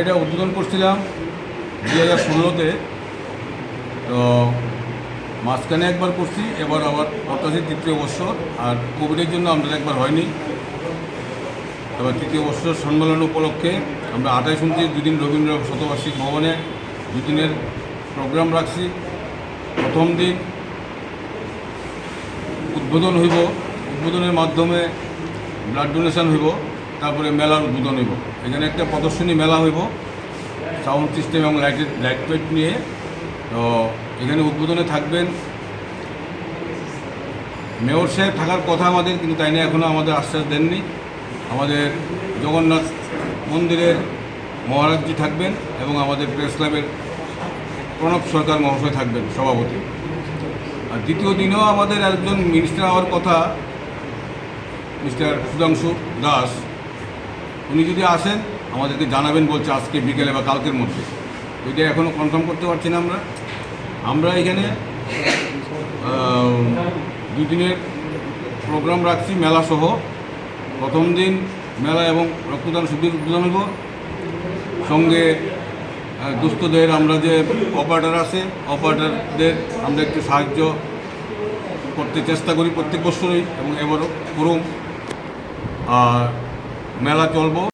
এটা উদ্বোধন করছিলাম দু হাজার ষোলোতে। তো মাঝখানে একবার করছি, এবার আবার পঁচাশি তৃতীয় বছর আর কোভিডের জন্য আমাদের একবার হয়নি। তবে তৃতীয় বছর সম্মেলন উপলক্ষে আমরা আঠাশ উনত্রিশ, দুদিন রবীন্দ্র শতবার্ষিক ভবনে দুদিনের প্রোগ্রাম রাখছি। প্রথম দিন উদ্বোধন হইব, উদ্বোধনের মাধ্যমে ব্লাড ডোনেশন হইব, তারপরে মেলার উদ্বোধন হইব। এখানে একটা প্রদর্শনী মেলা হইব সাউন্ড সিস্টেম এবং লাইটের লাইট ফাইট নিয়ে। তো এখানে উদ্বোধনে থাকবেন। মেয়র সাহেব থাকার কথা আমাদের, কিন্তু তাই নিয়ে এখনও আমাদের আশ্বাস দেননি। আমাদের জগন্নাথ মন্দিরের মহারাজজি থাকবেন এবং আমাদের প্রেস ক্লাবের প্রণব সরকার মহাশয় থাকবেন, সভাপতি। আর দ্বিতীয় দিনেও আমাদের একজন মিনিস্টার হওয়ার কথা, মিস্টার সুধাংশু দাস। উনি যদি আসেন, আমাদেরকে জানাবেন বলছে আজকে বিকেলে বা কালকের মধ্যে। ওইটা এখনও কনফার্ম করতে পারছি না আমরা। আমরা এখানে দুদিনের প্রোগ্রাম রাখছি মেলা সহ। প্রথম দিন মেলা এবং রক্তদান শিবির উদ্বোধন হব। সঙ্গে দুস্থদের আমরা যে অপারেটার আছে অপারেটারদের আমরা একটু সাহায্য করতে চেষ্টা করি প্রত্যেক বছরই এবং এবারও করুন। আর মেলা চলবো।